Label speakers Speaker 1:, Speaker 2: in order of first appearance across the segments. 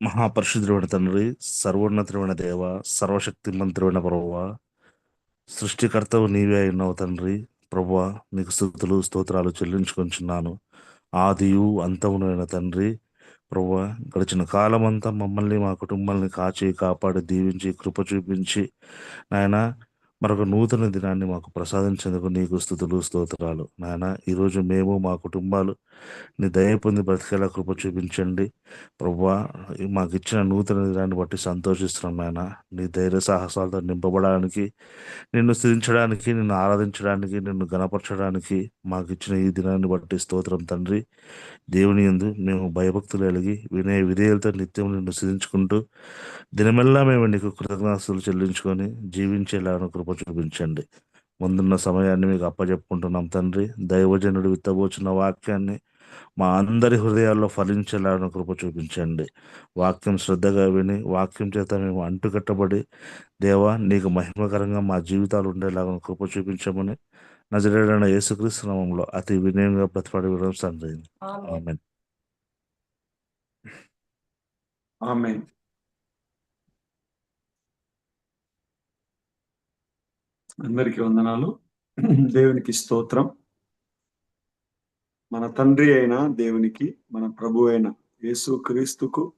Speaker 1: మహాపరిశుద్ధుడైన తండ్రి సర్వోన్నతుడైన దేవ సర్వశక్తి మంత్రుడైన ప్రభువ సృష్టికర్తవు నీవే అయినావు తండ్రి. ప్రభువ నీకు స్థుతులు స్తోత్రాలు చెల్లించుకొంచున్నాను. ఆదియు అంతమునైన తండ్రి. ప్రభువ గడిచిన కాలమంతా మమ్మల్ని మా కుటుంబాలని కాచి కాపాడి దీవించి కృప చూపించి నాయన మరొక నూతన దినాన్ని మాకు ప్రసాదించేందుకు నీకు స్థుతులు స్తోత్రాలు. నాయన ఈరోజు మేము మా కుటుంబాలు నీ దయ పొంది బ్రతికేలా కృప చూపించండి. ప్రభా మాకు ఇచ్చిన నూతన దినాన్ని బట్టి సంతోషిస్తున్నాం నాయన. నీ ధైర్య సాహసాలతో నింపబడడానికి నిన్ను స్థిరించడానికి నిన్ను ఆరాధించడానికి నిన్ను గణపరచడానికి మాకు ఇచ్చిన ఈ దినాన్ని బట్టి స్తోత్రం తండ్రి. దేవుని యందు మేము భయభక్తులు కలిగి వినయ విధేయులతో నిత్యం నిన్ను స్థిరించుకుంటూ దినమెల్లా మేము నీకు కృతజ్ఞతలు చెల్లించుకొని జీవించేలాగా కృప చూపించండి. ముందున్న సమయాన్ని మీకు అప్పచెప్పుకుంటున్నాం తండ్రి. దైవజనుడు విత్తబోచున్న వాక్యాన్ని మా అందరి హృదయాల్లో ఫలించేలాగా కృప చూపించండి. వాక్యం శ్రద్ధగా విని వాక్యం చేత మేము అంటుకట్టబడి దేవా నీకు మహిమకరంగా మా జీవితాలు ఉండేలాగా కృప చూపించమని నజరేడైన యేసుక్రీస్తు నామంలో అతి వినయంగా ప్రతిపాడి వినడం తండ్రి ఆమెన్.
Speaker 2: ఆమె అందరికీ వందనాలు. దేవునికి స్తోత్రం. మన తండ్రి అయిన దేవునికి మన ప్రభు అయిన యేసు క్రీస్తుకు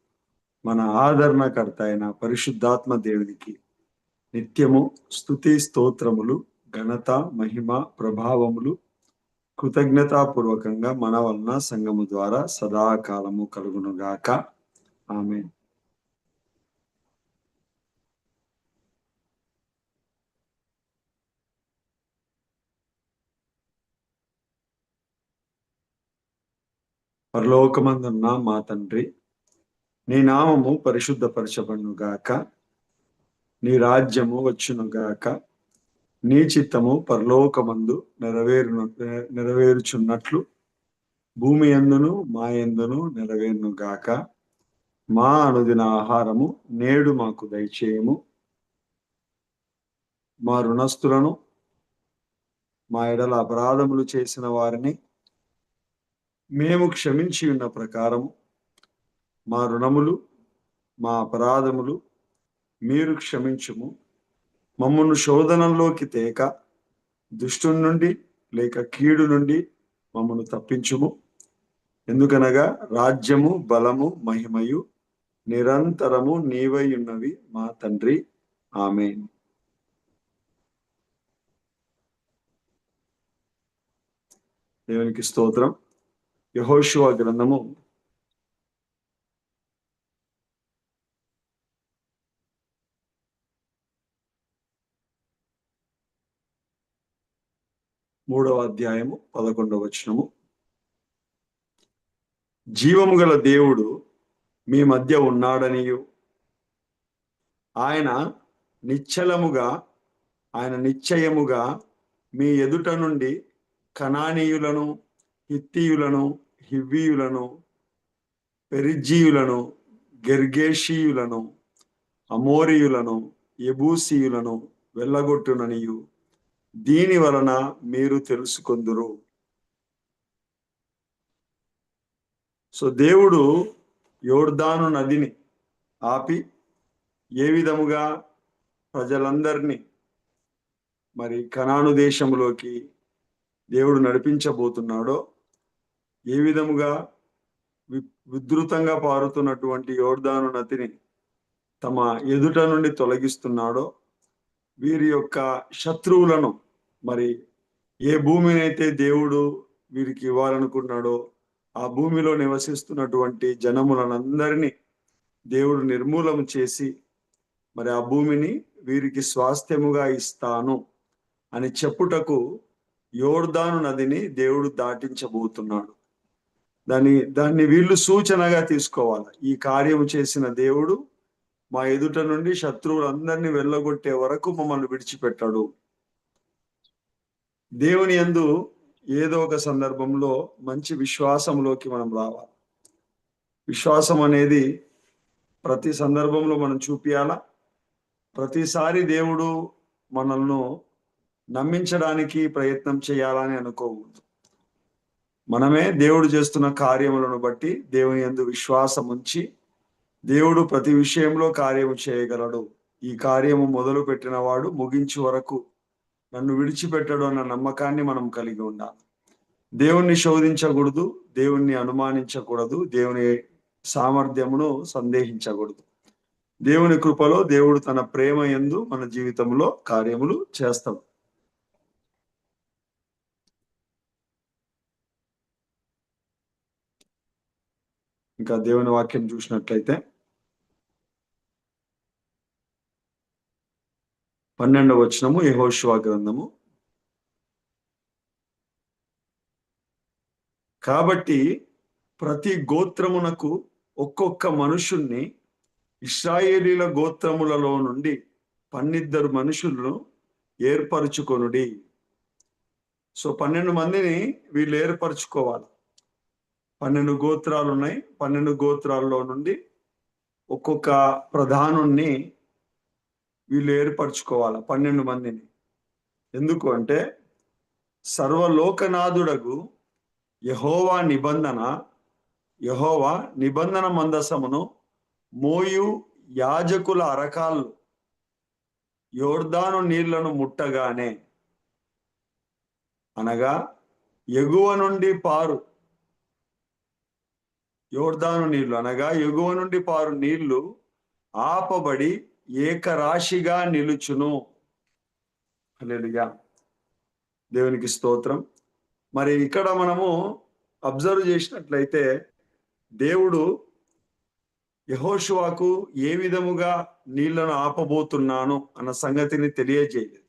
Speaker 2: మన ఆదరణకర్త అయిన పరిశుద్ధాత్మ దేవునికి నిత్యము స్తుతి స్తోత్రములు ఘనత మహిమ ప్రభావములు కృతజ్ఞతాపూర్వకంగా మన వలన సంఘము ద్వారా సదాకాలము కలుగునుగాక. ఆమె పరలోకమందున్న మా తండ్రి నీ నామము పరిశుద్ధపరచబడునుగాక నీ రాజ్యము వచ్చునుగాక నీ చిత్తము పరలోకమందు నెరవేరును నెరవేరుచున్నట్లు భూమి ఎందును మా ఎందును నెరవేరునుగాక మా అనుదిన ఆహారము నేడు మాకు దయచేయము. మా రుణస్థులను మా ఎడల అపరాధములు చేసిన వారిని మేము క్షమించి ఉన్న ప్రకారము మా రుణములు మా అపరాధములు మీరు క్షమించుము. మమ్మను శోధనంలోకి తేక దుష్టు నుండి లేక కీడు నుండి మమ్మను తప్పించుము. ఎందుకనగా రాజ్యము బలము మహిమయు నిరంతరము నీవై ఉన్నవి మా తండ్రి. ఆమె దేవునికి స్తోత్రం. యహోశివ గ్రంథము. మూడవ అధ్యాయము పదకొండవ వచనము. జీవము గల దేవుడు మీ మధ్య ఉన్నాడనియు. ఆయన నిశ్చలముగా ఆయన నిశ్చయముగా మీ ఎదుట నుండి కణానీయులను హిత్తీయులను హివ్వీయులను పెరిజీయులను గెర్గేషీయులను అమోరియులను ఎబూసీయులను వెళ్ళగొట్టుననియు. దీని వలన మీరు తెలుసుకొందురు. సో దేవుడు యోర్దాను నదిని ఆపి ఏ విధముగా ప్రజలందరినీ మరి కనాను దేశంలోకి దేవుడు నడిపించబోతున్నాడో ఏ విధముగా విధృతంగా పారుతున్నటువంటి యోర్దాను నదిని తమ ఎదుట నుండి తొలగిస్తున్నాడో వీరి యొక్క శత్రువులను మరి ఏ భూమినైతే దేవుడు వీరికి ఇవ్వాలనుకున్నాడో ఆ భూమిలో నివసిస్తున్నటువంటి జనములనందరినీ దేవుడు నిర్మూలం చేసి మరి ఆ భూమిని వీరికి స్వాస్థ్యముగా ఇస్తాను అని చెప్పుటకు యోర్దాను నదిని దేవుడు దాటించబోతున్నాడు. దాన్ని దాన్ని వీళ్ళు సూచనగా తీసుకోవాలి. ఈ కార్యము చేసిన దేవుడు మా ఎదుట నుండి శత్రువులందరినీ వెళ్ళగొట్టే వరకు మమ్మల్ని విడిచిపెట్టాడు. దేవుని ఎందు ఏదో ఒక సందర్భంలో మంచి విశ్వాసంలోకి మనం రావాలి. విశ్వాసం అనేది ప్రతి సందర్భంలో మనం చూపియాలా? ప్రతిసారి దేవుడు మనల్ని నమ్మించడానికి ప్రయత్నం చేయాలని అనుకోకూడదు మనమే దేవుడు చేస్తున్న కార్యములను బట్టి దేవుని ఎందు విశ్వాసం ఉంచి దేవుడు ప్రతి విషయంలో కార్యము చేయగలడు. ఈ కార్యము మొదలు పెట్టినవాడు ముగించి వరకు నన్ను విడిచిపెట్టడు అన్న నమ్మకాన్ని మనం కలిగి ఉండాలి. దేవుణ్ణి శోధించకూడదు దేవుణ్ణి అనుమానించకూడదు దేవుని సామర్థ్యమును సందేహించకూడదు. దేవుని కృపలో దేవుడు తన ప్రేమ ఎందు మన జీవితంలో కార్యములు చేస్తాం ఇంకా దేవుని వాక్యం చూసినట్లయితే పన్నెండవ వచనము యహోశివా గ్రంథము. కాబట్టి ప్రతి గోత్రమునకు ఒక్కొక్క మనుషుణ్ణి ఇస్రాయేలీల గోత్రములలో నుండి పన్నిద్దరు మనుషులను ఏర్పరచుకొనుడి. సో పన్నెండు మందిని వీళ్ళు ఏర్పరచుకోవాలి. పన్నెండు గోత్రాలు ఉన్నాయి పన్నెండు గోత్రాల్లో నుండి ఒక్కొక్క ప్రధానుణ్ణి వీళ్ళు ఏర్పరచుకోవాలి పన్నెండు మందిని. ఎందుకు అంటే సర్వలోకనాథుడగు యహోవా నిబంధన యహోవా నిబంధన మందసమును మోయు యాజకుల అరకాళ్ళు యోర్దాను నీళ్ళను ముట్టగానే అనగా ఎగువ నుండి పారు యోర్దాను నీళ్ళు అనగా ఎగువ నుండి పారు నీళ్ళు ఆపబడి ఏకరాశిగా నిలుచును. అలెలుగా దేవునికి స్తోత్రం. మరి ఇక్కడ మనము అబ్జర్వ్ చేసినట్లయితే దేవుడు యహోషువాకు ఏ విధముగా నీళ్ళను ఆపబోతున్నాను అన్న సంగతిని తెలియజేయలేదు.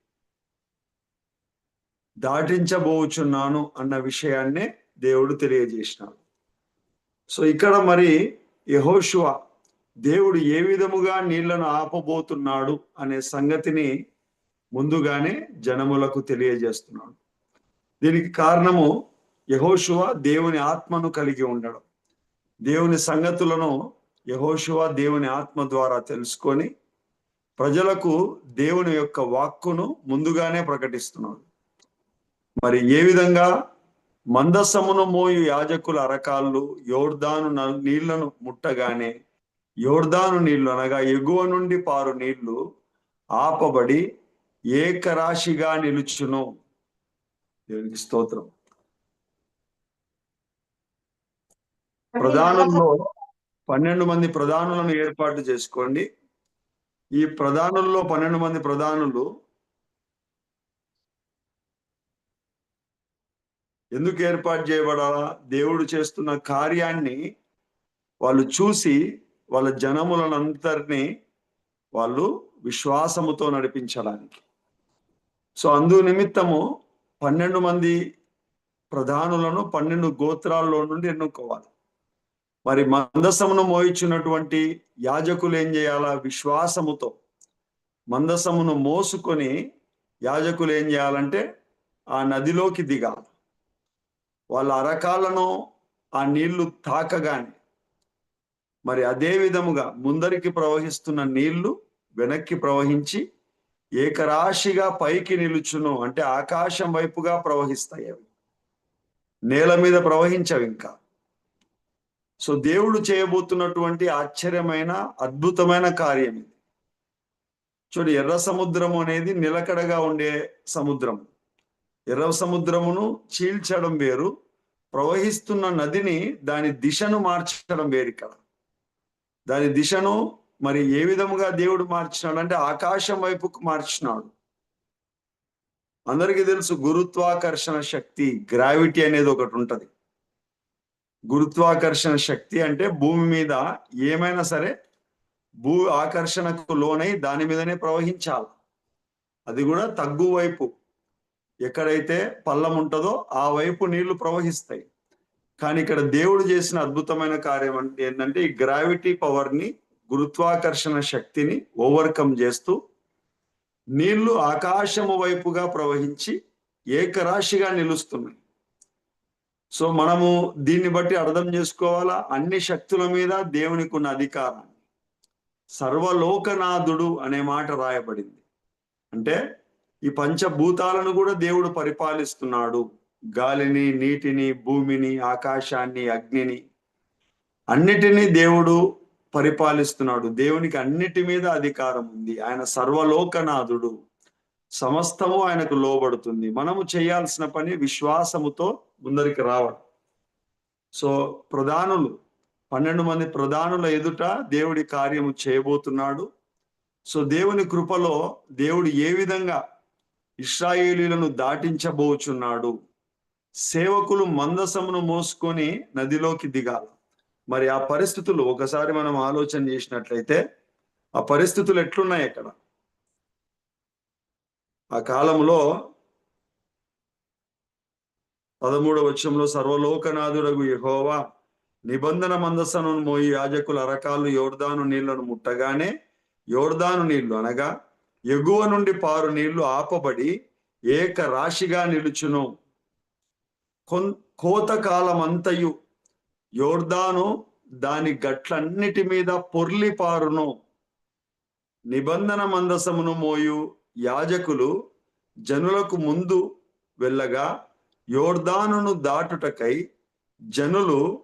Speaker 2: దాటించబోచున్నాను అన్న విషయాన్నే దేవుడు తెలియజేసినాడు. సో ఇక్కడ మరి యహోషువ దేవుడు ఏ విధముగా నీళ్ళను ఆపబోతున్నాడు అనే సంగతిని ముందుగానే జనములకు తెలియజేస్తున్నాడు. దీనికి కారణము యహోషువ దేవుని ఆత్మను కలిగి ఉండడం. దేవుని సంగతులను యహోషువ దేవుని ఆత్మ ద్వారా తెలుసుకొని ప్రజలకు దేవుని యొక్క వాక్కును ముందుగానే ప్రకటిస్తున్నాడు. మరి ఏ విధంగా మందసమును మోయు యాజకుల అరకాళ్ళు యోర్దాను నీళ్ళను ముట్టగానే యోర్దాను నీళ్ళు అనగా ఎగువ నుండి పారు నీళ్ళు ఆపబడి ఏకరాశిగా నిలుచును. దేవునికి స్తోత్రం. ప్రధానంలో పన్నెండు మంది ప్రధానులను ఏర్పాటు చేసుకోండి. ఈ ప్రధానుల్లో పన్నెండు మంది ప్రధానులు ఎందుకు ఏర్పాటు చేయబడాలా? దేవుడు చేస్తున్న కార్యాన్ని వాళ్ళు చూసి వాళ్ళ జనములనంతరినీ వాళ్ళు విశ్వాసముతో నడిపించడానికి. సో అందు నిమిత్తము పన్నెండు మంది ప్రధానులను పన్నెండు గోత్రాల్లో నుండి ఎన్నుకోవాలి. మరి మందసమును మోయించినటువంటి యాజకులు ఏం చేయాలా? విశ్వాసముతో. మందసమును మోసుకొని యాజకులు ఏం చేయాలంటే ఆ నదిలోకి దిగాలి. వాళ్ళ అరకాలను ఆ నీళ్ళు తాకగానే. మరి అదే విధముగా ముందరికి ప్రవహిస్తున్న నీళ్ళు వెనక్కి ప్రవహించి ఏకరాశిగా పైకి నిలుచును అంటే ఆకాశం వైపుగా ప్రవహిస్తాయి అవి. నేల మీద ప్రవహించవి ఇంకా. సో దేవుడు చేయబోతున్నటువంటి ఆశ్చర్యమైన అద్భుతమైన కార్యం ఇది. చూడు ఎర్ర సముద్రం అనేది నిలకడగా ఉండే సముద్రం ఎర్ర సముద్రమును చీల్చడం వేరు ప్రవహిస్తున్న నదిని దాని దిశను మార్చడం వేరు ఇక్కడ దాని దిశను మరి ఏ విధముగా దేవుడు మార్చినాడు? అంటే ఆకాశం వైపుకు మార్చినాడు. అందరికీ తెలుసు గురుత్వాకర్షణ శక్తి గ్రావిటీ అనేది ఒకటి ఉంటది. గురుత్వాకర్షణ శక్తి అంటే భూమి మీద ఏమైనా సరే భూ ఆకర్షణకు లోనై దాని మీదనే ప్రవహించాలి. అది కూడా తగ్గు వైపు ఎక్కడైతే పల్లం ఉంటుందో ఆ వైపు నీళ్ళు ప్రవహిస్తాయి. కానీ ఇక్కడ దేవుడు చేసిన అద్భుతమైన కార్యం అంటే ఏంటంటే ఈ గ్రావిటీ పవర్ని గురుత్వాకర్షణ శక్తిని ఓవర్కమ్ చేస్తూ నీళ్ళు ఆకాశము వైపుగా ప్రవహించి ఏకరాశిగా నిలుస్తున్నాయి. సో మనము దీన్ని బట్టి అర్థం చేసుకోవాలా? అన్ని శక్తుల మీద దేవునికి ఉన్న అధికారాన్ని. సర్వలోకనాథుడు అనే మాట రాయబడింది. అంటే ఈ పంచభూతాలను కూడా దేవుడు పరిపాలిస్తున్నాడు. గాలిని నీటిని భూమిని ఆకాశాన్ని అగ్నిని అన్నిటినీ దేవుడు పరిపాలిస్తున్నాడు. దేవునికి అన్నిటి మీద అధికారం ఉంది. ఆయన సర్వలోకనాథుడు. సమస్తము ఆయనకు లోబడుతుంది. మనము చేయాల్సిన పని విశ్వాసముతో ముందరికి రావడం. సో ప్రధానులు పన్నెండు మంది ప్రధానుల ఎదుట దేవుడి కార్యము చేయబోతున్నాడు. సో దేవుని కృపలో దేవుడు ఏ విధంగా ఇస్రాయేలీలను దాటించబోచున్నాడు. సేవకులు మందసమును మోసుకొని నదిలోకి దిగాలి. మరి ఆ పరిస్థితులు ఒకసారి మనం ఆలోచన చేసినట్లయితే ఆ పరిస్థితులు ఎట్లున్నాయి అక్కడ? ఆ కాలంలో పదమూడవ వచ్చంలో సర్వలోకనాథుడగు యహోవా నిబంధన మందసను మోయి యాజకుల అరకాలు యోర్దాను నీళ్ళను ముట్టగానే యోర్దాను నీళ్ళు అనగా ఎగువ నుండి పారు నీళ్ళు ఆపబడి ఏక రాశిగా నిలుచును. కొన్ కోత కాలమంతయు యోర్దాను దాని గట్లన్నిటి మీద పొర్లి పారును. నిబంధన మందసమును మోయు యాజకులు జనులకు ముందు వెళ్ళగా యోర్దానును దాటుటకై జనులు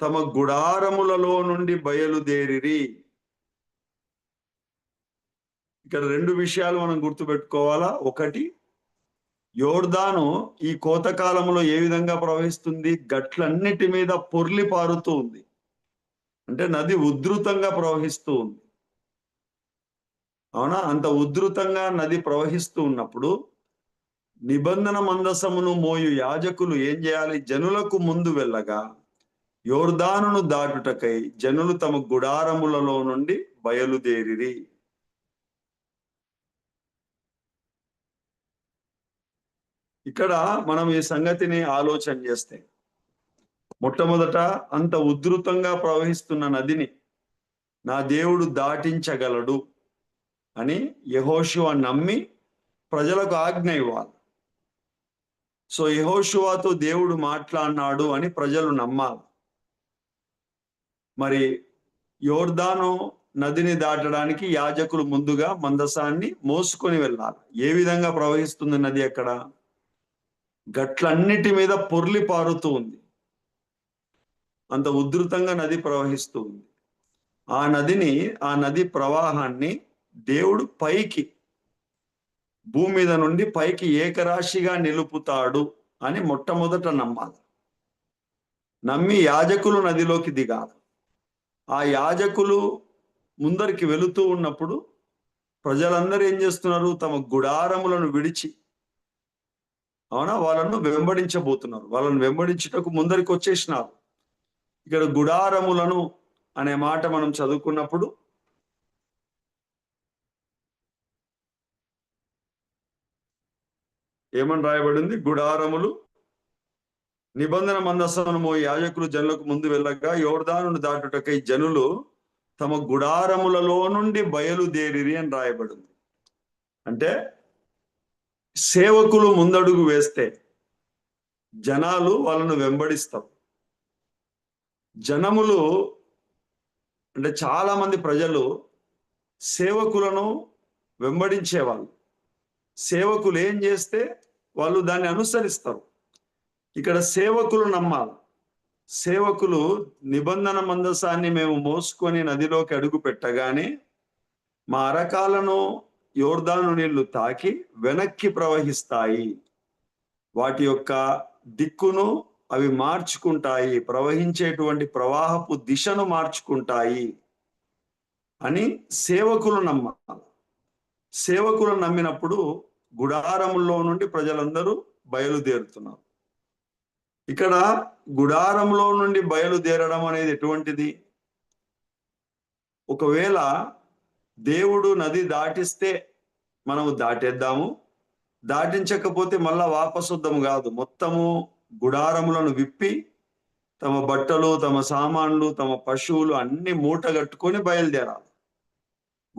Speaker 2: తమ గుడారములలో నుండి బయలుదేరిరి. ఇక్కడ రెండు విషయాలు మనం గుర్తుపెట్టుకోవాలా. ఒకటి యోర్దాను ఈ కోతకాలంలో ఏ విధంగా ప్రవహిస్తుంది? గట్లన్నిటి మీద పొర్లి పారుతూ ఉంది. అంటే నది ఉధృతంగా ప్రవహిస్తూ ఉంది. అవునా? అంత ఉధృతంగా నది ప్రవహిస్తూ ఉన్నప్పుడు నిబంధన మందసమును మోయు యాజకులు ఏం చేయాలి? జనులకు ముందు వెళ్ళగా యోర్దానును దాటుటకై జనులు తమ గుడారములలో నుండి బయలుదేరిరి. ఇక్కడ మనం ఈ సంగతిని ఆలోచన చేస్తే మొట్టమొదట అంత ఉధృతంగా ప్రవహిస్తున్న నదిని నా దేవుడు దాటించగలడు అని యహోశివ నమ్మి ప్రజలకు ఆజ్ఞ ఇవ్వాలి. సో యహోశివాతో దేవుడు మాట్లాడినాడు అని ప్రజలు నమ్మాలి. మరి యోర్దాను నదిని దాటడానికి యాజకులు ముందుగా మందసాన్ని మోసుకొని వెళ్ళాలి. ఏ విధంగా ప్రవహిస్తుంది నది అక్కడ? గట్లన్నిటి మీద పొర్లి పారుతూ ఉంది. అంత ఉధృతంగా నది ప్రవహిస్తూ ఉంది. ఆ నదిని ఆ నది ప్రవాహాన్ని దేవుడు పైకి భూమి మీద నుండి పైకి ఏకరాశిగా నిలుపుతాడు అని మొట్టమొదట నమ్మాలి. నమ్మి యాజకులు నదిలోకి దిగాలి. ఆ యాజకులు ముందరికి వెళుతూ ఉన్నప్పుడు ప్రజలందరూ ఏం చేస్తున్నారు? తమ గుడారములను విడిచి అవునా? వాళ్ళను వెంబడించబోతున్నారు. వాళ్ళను వెంబడించుటకు ముందరికి వచ్చేసినారు. ఇక్కడ గుడారములను అనే మాట మనం చదువుకున్నప్పుడు ఏమని రాయబడింది? గుడారములు నిబంధన మందసనము యాజకులు జనులకు ముందు వెళ్ళగా యోర్దాను దాటుటకై జనులు తమ గుడారములలో నుండి బయలుదేరి అని రాయబడింది. అంటే సేవకులు ముందడుగు వేస్తే జనాలు వాళ్ళను వెంబడిస్తారు. జనములు అంటే చాలా మంది ప్రజలు సేవకులను వెంబడించేవాళ్ళు. సేవకులు ఏం చేస్తే వాళ్ళు దాన్ని అనుసరిస్తారు. ఇక్కడ సేవకులు నమ్మాలి. సేవకులు నిబంధన మందసాన్ని మేము మోసుకొని నదిలోకి అడుగు పెట్టగానే మా అరకాలను యోర్దాను నీళ్ళు తాకి వెనక్కి ప్రవహిస్తాయి. వాటి యొక్క దిక్కును అవి మార్చుకుంటాయి. ప్రవహించేటువంటి ప్రవాహపు దిశను మార్చుకుంటాయి అని సేవకులు నమ్మాలి. సేవకులు నమ్మినప్పుడు గుడారంలో నుండి ప్రజలందరూ బయలుదేరుతున్నారు. ఇక్కడ గుడారంలో నుండి బయలుదేరడం అనేది ఎటువంటిది? ఒకవేళ దేవుడు నది దాటిస్తే మనము దాటేద్దాము. దాటించకపోతే మళ్ళా వాపసుద్దము కాదు. మొత్తము గుడారములను విప్పి తమ బట్టలు తమ సామాన్లు తమ పశువులు అన్ని మూట కట్టుకొని బయలుదేరాలి.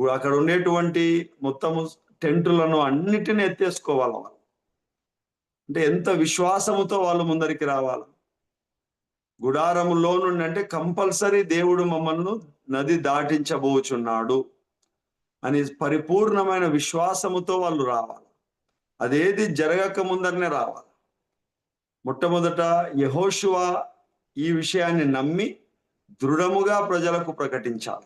Speaker 2: అక్కడ ఉండేటువంటి మొత్తము టెంటులను అన్నిటిని ఎత్తేసుకోవాలి వాళ్ళు. అంటే ఎంత విశ్వాసముతో వాళ్ళు ముందరికి రావాలి. గుడారములో నుండి అంటే కంపల్సరీ దేవుడు మమ్మల్ని నది దాటించబోచున్నాడు. అని పరిపూర్ణమైన విశ్వాసముతో వాళ్ళు రావాలి. అదేది జరగక ముందరనే రావాలి. మొట్టమొదట యహోషువ ఈ విషయాన్ని నమ్మి దృఢముగా ప్రజలకు ప్రకటించాలి.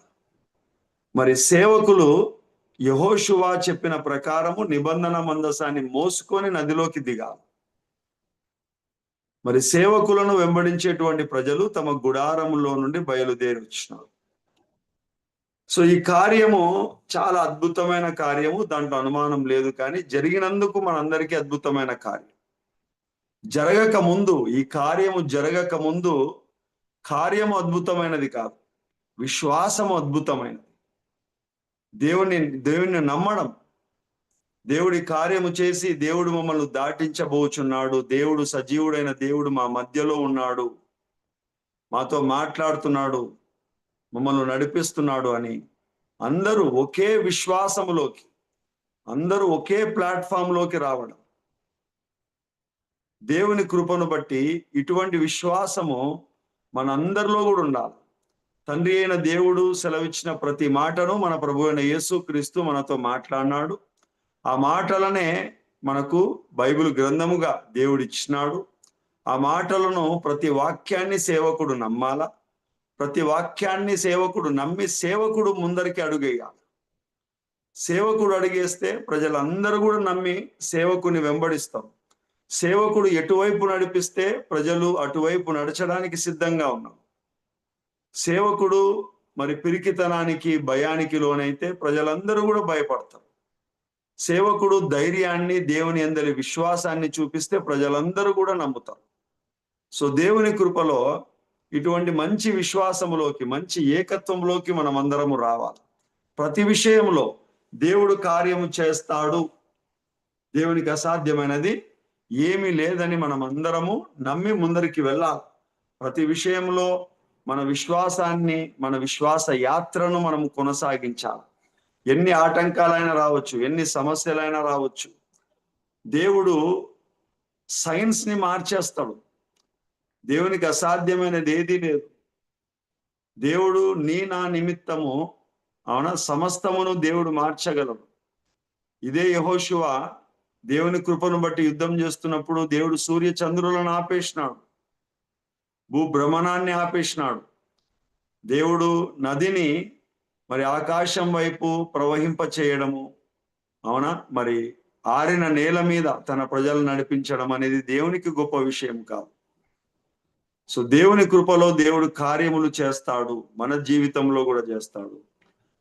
Speaker 2: మరి సేవకులు యహోషువా చెప్పిన ప్రకారము నిబంధన మందసాన్ని మోసుకొని నదిలోకి దిగాలి. మరి సేవకులను వెంబడించేటువంటి ప్రజలు తమ గుడారములో నుండి బయలుదేరి వచ్చినారు. సో ఈ కార్యము చాలా అద్భుతమైన కార్యము దాంట్లో అనుమానం లేదు కానీ జరిగినందుకు మనందరికీ అద్భుతమైన కార్యం. జరగక ముందు ఈ కార్యము జరగక ముందు కార్యము అద్భుతమైనది కాదు విశ్వాసము అద్భుతమైనది. దేవుని దేవుణ్ణి నమ్మడం దేవుడి కార్యము చేసి దేవుడు మమ్మల్ని దాటించబోచున్నాడు దేవుడు సజీవుడైన దేవుడు మా మధ్యలో ఉన్నాడు మాతో మాట్లాడుతున్నాడు మమ్మల్ని నడిపిస్తున్నాడు అని అందరూ ఒకే విశ్వాసములోకి అందరూ ఒకే ప్లాట్ఫామ్లోకి రావడం. దేవుని కృపను బట్టి ఇటువంటి విశ్వాసము మనందరిలో కూడా ఉండాలి. తండ్రి అయిన దేవుడు సెలవిచ్చిన ప్రతి మాటను మన ప్రభు అయిన యేసు క్రీస్తు మనతో మాట్లాడినాడు. ఆ మాటలనే మనకు బైబిల్ గ్రంథముగా దేవుడిచ్చినాడు. ఆ మాటలను ప్రతి వాక్యాన్ని సేవకుడు నమ్మాలా? ప్రతి వాక్యాన్ని సేవకుడు నమ్మి సేవకుడు ముందరికి అడుగేయాలి. సేవకుడు అడిగేస్తే ప్రజలందరూ కూడా నమ్మి సేవకుని వెంబడిస్తాం. సేవకుడు ఎటువైపు నడిపిస్తే ప్రజలు అటువైపు నడచడానికి సిద్ధంగా ఉన్నారు సేవకుడు మరి పిరికితనానికి భయానికి లోనైతే ప్రజలందరూ కూడా భయపడతారు సేవకుడు ధైర్యాన్ని దేవుని అందరి విశ్వాసాన్ని చూపిస్తే ప్రజలందరూ కూడా నమ్ముతారు. సో దేవుని కృపలో ఇటువంటి మంచి విశ్వాసములోకి మంచి ఏకత్వంలోకి మనం అందరము రావాలి. ప్రతి విషయంలో దేవుడు కార్యము చేస్తాడు. దేవునికి అసాధ్యమైనది ఏమీ లేదని మనం అందరము నమ్మి ముందరికి వెళ్ళాలి. ప్రతి విషయంలో మన విశ్వాసాన్ని మన విశ్వాస యాత్రను మనం కొనసాగించాలి. ఎన్ని ఆటంకాలైనా రావచ్చు ఎన్ని సమస్యలైనా రావచ్చు. దేవుడు సైన్స్ని మార్చేస్తాడు. దేవునికి అసాధ్యమైనది ఏదీ లేదు. దేవుడు నీ నా నిమిత్తము అవునా? సమస్తమును దేవుడు మార్చగలడు. ఇదే యహోశివ దేవుని కృపను బట్టి యుద్ధం చేస్తున్నప్పుడు దేవుడు సూర్య చంద్రులను ఆపేసినాడు. భూభ్రమణాన్ని ఆపేసినాడు. దేవుడు నదిని మరి ఆకాశం వైపు ప్రవహింప చేయడము అవునా? మరి ఆరిన నేల మీద తన ప్రజలను నడిపించడం అనేది దేవునికి గొప్ప విషయం కాదు. సో దేవుని కృపలో దేవుడు కార్యములు చేస్తాడు మన జీవితంలో కూడా చేస్తాడు.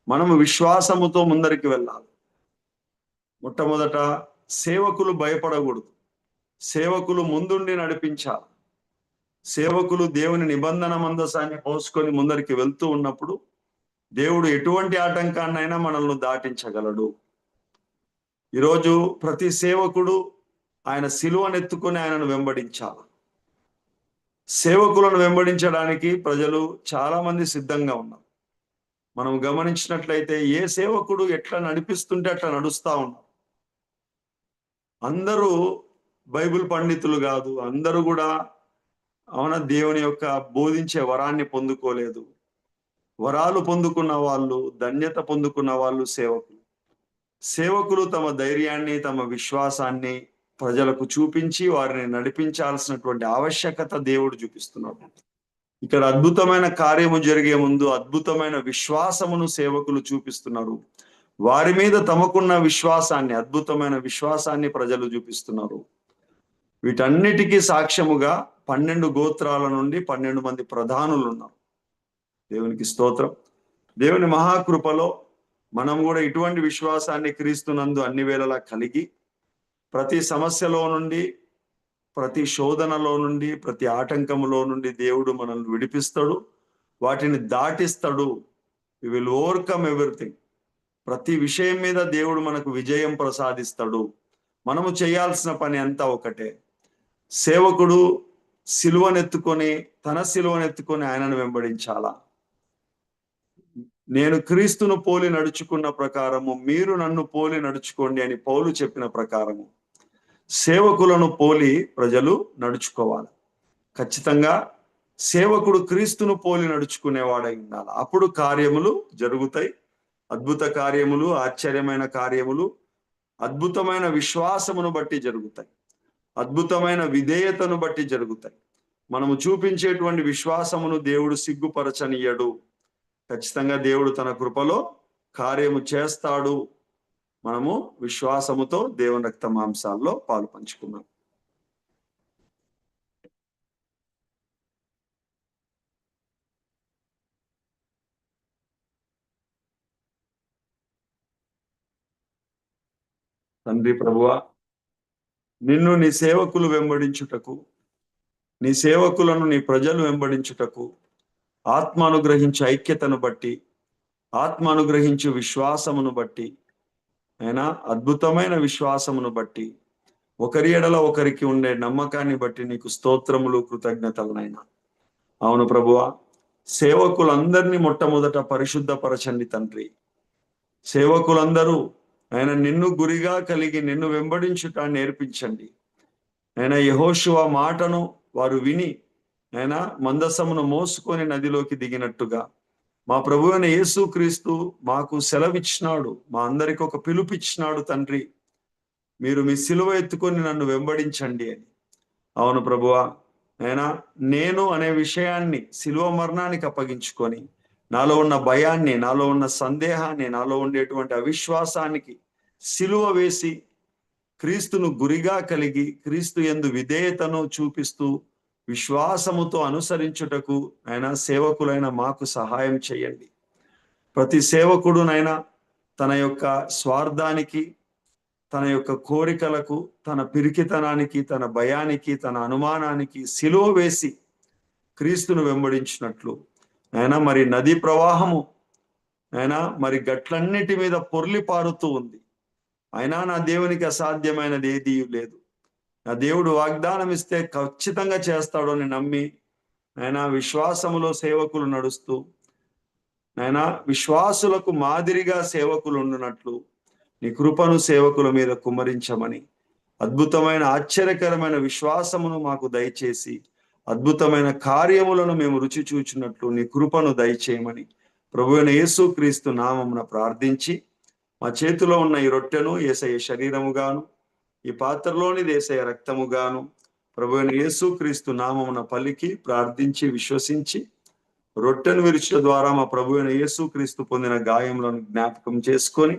Speaker 2: మనము విశ్వాసముతో ముందరికి వెళ్ళాలి. మొట్టమొదట సేవకులు భయపడకూడదు. సేవకులు ముందుండి నడిపించాలి. సేవకులు దేవుని నిబంధన మందసాన్ని పోసుకొని ముందరికి వెళ్తూ ఉన్నప్పుడు దేవుడు ఎటువంటి ఆటంకాన్నైనా మనల్ని దాటించగలడు. ఈరోజు ప్రతి సేవకుడు ఆయన సిలువనెత్తుకొని ఆయనను వెంబడించాలి. సేవకులను వెంబడించడానికి ప్రజలు చాలా మంది సిద్ధంగా ఉన్నారు. మనం గమనించినట్లయితే ఏ సేవకుడు ఎట్లా నడిపిస్తుంటే అట్లా నడుస్తా ఉన్నారు. అందరూ బైబిల్ పండితులు కాదు అందరూ కూడా అవున దేవుని యొక్క బోధించే వరాన్ని పొందుకోలేదు. వరాలు పొందుకున్న వాళ్ళు ధన్యత పొందుకున్న వాళ్ళు సేవకులు. సేవకులు తమ ధైర్యాన్ని తమ విశ్వాసాన్ని ప్రజలకు చూపించి వారిని నడిపించాల్సినటువంటి ఆవశ్యకత దేవుడు చూపిస్తున్నాడు. ఇక్కడ అద్భుతమైన కార్యము జరిగే ముందు అద్భుతమైన విశ్వాసమును సేవకులు చూపిస్తున్నారు. వారి మీద తమకున్న విశ్వాసాన్ని అద్భుతమైన విశ్వాసాన్ని ప్రజలు చూపిస్తున్నారు. వీటన్నిటికీ సాక్ష్యముగా పన్నెండు గోత్రాల నుండి పన్నెండు మంది ప్రధానులు ఉన్నారు. దేవునికి స్తోత్రం. దేవుని మహాకృపలో మనం కూడా ఇటువంటి విశ్వాసాన్ని క్రీస్తునందు అన్ని వేళలా కలిగి ప్రతి సమస్యలో నుండి ప్రతి శోధనలో నుండి ప్రతి ఆటంకములో నుండి దేవుడు మనల్ని విడిపిస్తాడు. వాటిని దాటిస్తాడు. వి విల్ ఓవర్కమ్ ఎవ్రీథింగ్ ప్రతి విషయం మీద దేవుడు మనకు విజయం ప్రసాదిస్తాడు. మనము చేయాల్సిన పని అంతా ఒకటే. సేవకుడు సిలువనెత్తుకొని తన సిలువనెత్తుకొని ఆయనను వెంబడించాలా? నేను క్రీస్తును పోలి నడుచుకున్న ప్రకారము మీరు నన్ను పోలి నడుచుకోండి అని పౌలు చెప్పిన ప్రకారము. సేవకులను పోలి ప్రజలు నడుచుకోవాలి. ఖచ్చితంగా సేవకుడు క్రీస్తును పోలి నడుచుకునేవాడై ఉండాలి. అప్పుడు కార్యములు జరుగుతాయి. అద్భుత కార్యములు ఆశ్చర్యమైన కార్యములు అద్భుతమైన విశ్వాసమును బట్టి జరుగుతాయి. అద్భుతమైన విధేయతను బట్టి జరుగుతాయి. మనము చూపించేటువంటి విశ్వాసమును దేవుడు సిగ్గుపరచనీయడు ఖచ్చితంగా దేవుడు తన కృపలో కార్యము చేస్తాడు. మనము విశ్వాసముతో దేవుని రక్త మాంసాల్లో పాలు పంచుకున్నాం తండ్రి ప్రభువా నిన్ను నీ సేవకులు వెంబడించుటకు నీ సేవకులను నీ ప్రజలు వెంబడించుటకు ఆత్మ అనుగ్రహించే ఐక్యతను బట్టి ఆత్మానుగ్రహించు విశ్వాసమును బట్టి అయినా అద్భుతమైన విశ్వాసమును బట్టి ఒకరి ఎడల ఒకరికి ఉండే నమ్మకాన్ని బట్టి నీకు స్తోత్రములు కృతజ్ఞతలనైనా. అవును ప్రభువా సేవకులందరినీ మొట్టమొదట పరిశుద్ధపరచండి తండ్రి. సేవకులందరూ ఆయన నిన్ను గురిగా కలిగి నిన్ను వెంబడించుట నేర్పించండి. ఆయన యహోశివ మాటను వారు విని ఆయన మందసమును మోసుకొని నదిలోకి దిగినట్టుగా. మా ప్రభు అయిన యేసుక్రీస్తు మాకు సెలవిచ్చినాడు మా అందరికి ఒక పిలుపిచ్చినాడు తండ్రి. మీరు మీ సిలువ ఎత్తుకొని నన్ను వెంబడించండి అని. అవును ప్రభువా ఆయన నేను అనే విషయాన్ని సిలువ మరణానికి అప్పగించుకొని నాలో ఉన్న భయాన్ని నాలో ఉన్న సందేహాన్ని నాలో ఉండేటువంటి అవిశ్వాసానికి సిలువ వేసి క్రీస్తును గురిగా కలిగి క్రీస్తు ఎందు విధేయతను చూపిస్తూ విశ్వాసముతో అనుసరించుటకు ఆయన సేవకులైన మాకు సహాయం చేయండి. ప్రతి సేవకుడునైనా తన యొక్క స్వార్థానికి తన యొక్క కోరికలకు తన పిరికితనానికి తన భయానికి తన అనుమానానికి సిలువ వేసి క్రీస్తును వెంబడించినట్లు. ఆయన మరి నది ప్రవాహము ఆయన మరి గట్లన్నిటి మీద పొర్లి పారుతూ ఉంది. అయినా నా దేవునికి అసాధ్యమైనది ఏదీ లేదు. నా దేవుడు వాగ్దానం ఇస్తే ఖచ్చితంగా చేస్తాడు అని నమ్మి ఆయన విశ్వాసములో సేవకులు నడుస్తూ ఆయన విశ్వాసులకు మాదిరిగా సేవకులు ఉండునట్లు నీ కృపను సేవకుల మీద కుమరించమని అద్భుతమైన ఆశ్చర్యకరమైన విశ్వాసమును మాకు దయచేసి అద్భుతమైన కార్యములను మేము రుచి చూచినట్లు నీ కృపను దయచేయమని ప్రభువైన అయిన యేసుక్రీస్తు నామమున ప్రార్థించి మా చేతిలో ఉన్న ఈ రొట్టెను ఏసయ్య శరీరముగాను ఈ పాత్రలోని దేశయ రక్తముగాను ప్రభు యేసుక్రీస్తు నామమున పలికి ప్రార్థించి విశ్వసించి రొట్టెను విరుచుల ద్వారా మా ప్రభు అయిన యేసుక్రీస్తు పొందిన గాయంలోని జ్ఞాపకం చేసుకొని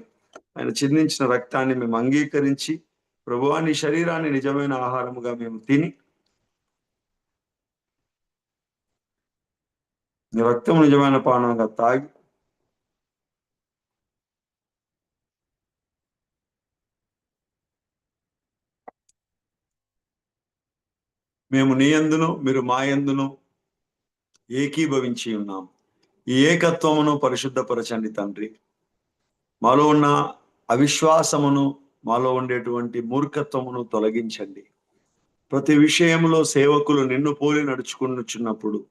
Speaker 2: ఆయన చిందించిన రక్తాన్ని మేము అంగీకరించి ప్రభువాని శరీరాన్ని నిజమైన ఆహారముగా మేము తిని రక్తం నిజమైన పానంగా తాగి మేము నీ యందును మీరు మా యందును ఏకీభవించి ఉన్నాం. ఈ ఏకత్వమును పరిశుద్ధపరచండి తండ్రి. మాలో ఉన్న అవిశ్వాసమును మాలో ఉండేటువంటి మూర్ఖత్వమును తొలగించండి. ప్రతి విషయంలో సేవకులు నిన్ను పోలి నడుచుకున్నప్పుడు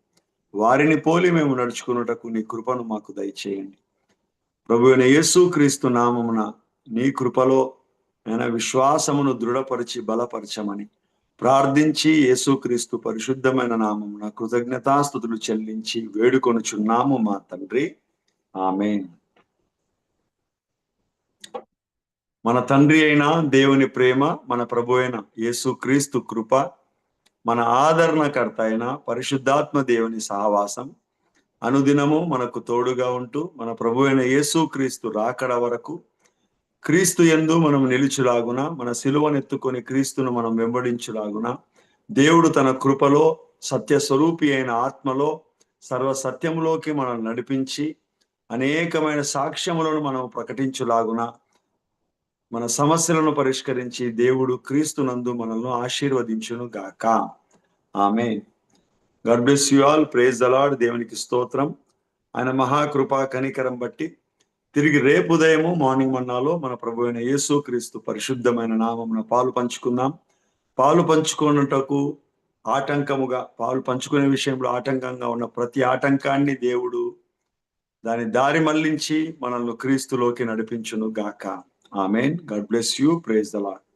Speaker 2: వారిని పోలి మేము నడుచుకున్నటకు నీ కృపను మాకు దయచేయండి. ప్రభు యేసు క్రీస్తు నామమున నీ కృపలో నేను విశ్వాసమును దృఢపరిచి బలపరచమని ప్రార్థించి యేసుక్రీస్తు పరిశుద్ధమైన నామమున కృతజ్ఞతాస్థుతులు చెల్లించి వేడుకొనుచున్నాము మా తండ్రి. ఆమె మన తండ్రి అయిన దేవుని ప్రేమ మన ప్రభు అయిన యేసుక్రీస్తు కృప మన ఆదరణకర్త అయిన పరిశుద్ధాత్మ దేవుని సహవాసం అనుదినము మనకు తోడుగా ఉంటూ మన ప్రభు అయిన యేసుక్రీస్తు రాకడ వరకు క్రీస్తు ఎందు మనం నిలుచులాగున మన సిలువనెత్తుకొని క్రీస్తును మనం వెంబడించులాగున దేవుడు తన కృపలో సత్య స్వరూపి అయిన ఆత్మలో సర్వ సత్యములోకి మనం నడిపించి అనేకమైన సాక్ష్యములను మనం ప్రకటించులాగున మన సమస్యలను పరిష్కరించి దేవుడు క్రీస్తునందు మనల్ని ఆశీర్వదించును గాక. ఆమె God bless you all. Praise the Lord దేవునికి స్తోత్రం. ఆయన మహాకృపా కనికరం బట్టి తిరిగి రేపు ఉదయము మార్నింగ్ మన్నాలో మన ప్రభు అయిన యేసు క్రీస్తు పరిశుద్ధమైన నామమున పాలు పంచుకుందాం. పాలు పంచుకున్నటకు ఆటంకముగా పాలు పంచుకునే విషయంలో ఆటంకంగా ఉన్న ప్రతి ఆటంకాన్ని దేవుడు దాని దారి మళ్ళించి మనల్ని క్రీస్తులోకి నడిపించును గాక. Amen. God bless you. Praise the Lord